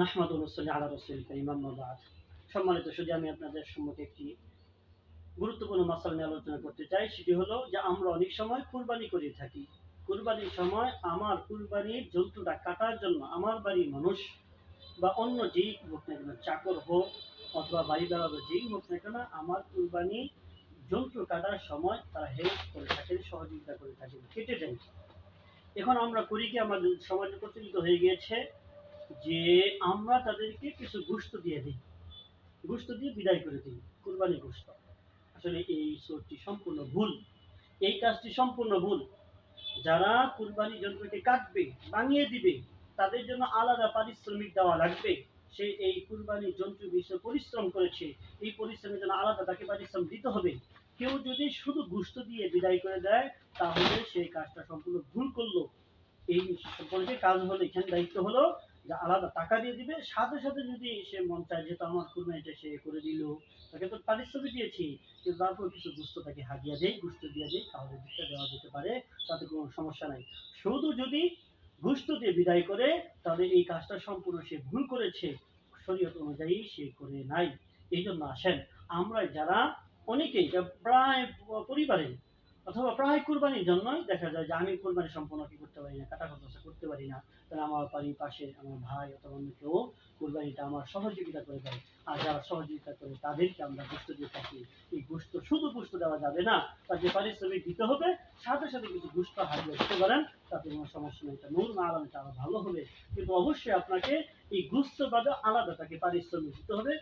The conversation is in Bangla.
নাহমাদ রসুল আলা রসুল আম্মাবাদ সম্মানিত শুধু আমি আপনাদের সম্মুখে একটি গুরুত্বপূর্ণ মাসালা নিয়ে আলোচনা করতে চাই। সেটি হলো যে আমরা অনেক সময় কুরবানি করে থাকি। কুরবানির সময় আমার কুরবানির জন্তুটা কাটার জন্য আমার বাড়ির মানুষ বা অন্য যেই হোক না কেন, চাকর হোক অথবা বাড়ি বেড়াবো যেই হোক না কেন, আমার কুরবানি জন্তু কাটার সময় তারা হেল্প করে থাকেন, সহযোগিতা করে থাকেন, কেটে দেন এখন আমরা করি কি, আমাদের সমাজে প্রচলিত হয়ে গিয়েছে যে আমরা তাদেরকে কিছু গোস্ত দিয়ে দিই। গোস্ত দিয়ে বিদায় করে দিই কুরবানি গোস্ত আসলে এই সোরটি সম্পূর্ণ ভুল। এই কাজটি সম্পূর্ণ ভুল। যারা কুরবানি যন্ত্রকে কাটবে, ভাঙিয়ে দিবে, তাদের জন্য আলাদা পারিশ্রমিক দেওয়া লাগবে। সে এই কুরবানি যন্ত্র বিষয়ে পরিশ্রম করেছে। এই পরিশ্রমের জন্য আলাদা তাকে পারিশ্রম দিতে হবে। কেউ যদি শুধু গুস্ত দিয়ে বিদায় করে দেয়, তাহলে সেই কাজটা সম্পূর্ণ ভুল করল। এই সম্পর্কে কাজ হলো এখানে দায়িত্ব হলো যে আলাদা টাকা দিয়ে দিবে, সাথে সাথে যদি সে মন চায় যে তো আমার কুরবানিটা সে করে দিল, তাকে তো পারিশ্রমিক দিয়েছি। কিন্তু তারপর কিছু গুস্ত তাকে হাগিয়ে দেয় গুস্ত দিয়ে দেয় তাহলে দিতে দেওয়া যেতে পারে, তাতে কোনো সমস্যা নাই। শুধু যদি গুস্ত দিয়ে বিদায় করে, তাহলে এই কাজটা সম্পূর্ণ সে ভুল করেছে, শরীয়ত অনুযায়ী সে করে নাই। এই জন্য আসেন, আমরা যারা অনেকেই প্রায় পরিবারে অথবা প্রায় কুরবানির জন্যই দেখা যায় যে আমি কুরবানি সম্পূর্ণ কি করতে পারি না কাটা কথা করতে পারি না। তাহলে আমার বাড়ির পাশে আমার ভাই অথবা অন্য কেউ কুরবানিটা আমার সহযোগিতা করে দেয়। আর যারা সহযোগিতা করে তাদেরকে আমরা গোস্ত দিয়ে থাকি। এই গোস্ত শুধু গোস্ত দেওয়া যাবে না, তাকে পারিশ্রমিক দিতে হবে। সাথে সাথে কিছু গোস্ত হারিয়ে দিতে পারেন, তাতে কোনো সমস্যা নেই। এটা না আলাদা আরও ভালো হবে। কিন্তু অবশ্যই আপনাকে এই গোস্ত বাদে আলাদা তাকে পারিশ্রমিক দিতে হবে।